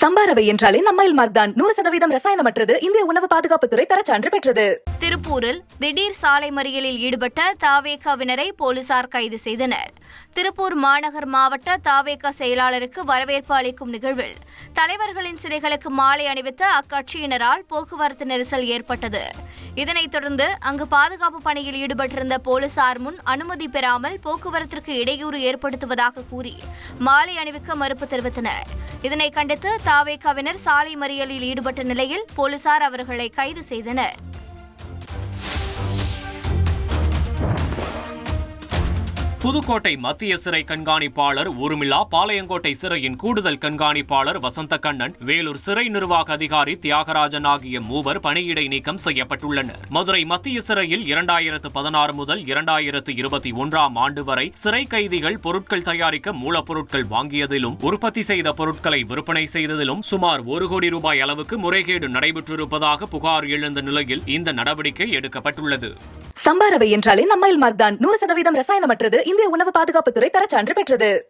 சம்பாரவை என்றாலே நம்மைல் மார்க் தான். நூறு சதவீதம் ரசாயனமற்றது. இந்திய உணவு பாதுகாப்புத்துறை தரச்சான்று பெற்றது. திருப்பூரில் திடீர் சாலை மறியலில் ஈடுபட்ட தாவேகாவினரை போலீசார் கைது செய்தனர். திருப்பூர் மாநகர் மாவட்ட தாவேக செயலாளருக்கு வரவேற்பு அளிக்கும் நிகழ்வில் தலைவர்களின் சிலைகளுக்கு மாலை அணிவித்த அக்கட்சியினரால் போக்குவரத்து நெரிசல் ஏற்பட்டது. இதனைத் தொடர்ந்து அங்கு பாதுகாப்பு பணியில் ஈடுபட்டிருந்த போலீசார் முன் அனுமதி பெறாமல் போக்குவரத்திற்கு இடையூறு ஏற்படுத்துவதாக கூறி மாலை அணிவிக்க மறுப்பு தெரிவித்தனர். இதனை கண்டித்து தாவேகாவினர் சாலை மறியலில் ஈடுபட்ட நிலையில் போலீசார் அவர்களை கைது செய்தனர். புதுக்கோட்டை மத்திய சிறை கண்காணிப்பாளர் ஊர்மிளா பாளையங்கோட்டை சிறையின் கூடுதல் கண்காணிப்பாளர் வசந்த கண்ணன் வேலூர் சிறை நிர்வாக அதிகாரி தியாகராஜன் ஆகிய மூவர் பணியிடை நீக்கம் செய்யப்பட்டுள்ளனர். மதுரை மத்திய சிறையில் இரண்டாயிரத்து பதினாறு முதல் இரண்டாயிரத்து இருபத்தி ஒன்றாம் ஆண்டு வரை சிறை கைதிகள் பொருட்கள் தயாரிக்க மூலப்பொருட்கள் வாங்கியதிலும் உற்பத்தி செய்த பொருட்களை விற்பனை செய்ததிலும் சுமார் ஒரு கோடி ரூபாய் அளவுக்கு முறைகேடு நடைபெற்றிருப்பதாக புகார் எழுந்த நிலையில் இந்த நடவடிக்கை எடுக்கப்பட்டுள்ளது. சம்பாரவை என்றாலே நம்மையில் மார்க் தான் நூறு சதவீதம் ரசாயனமற்றது. இந்திய உணவு பாதுகாப்புத்துறை தரச்சான்று பெற்றது.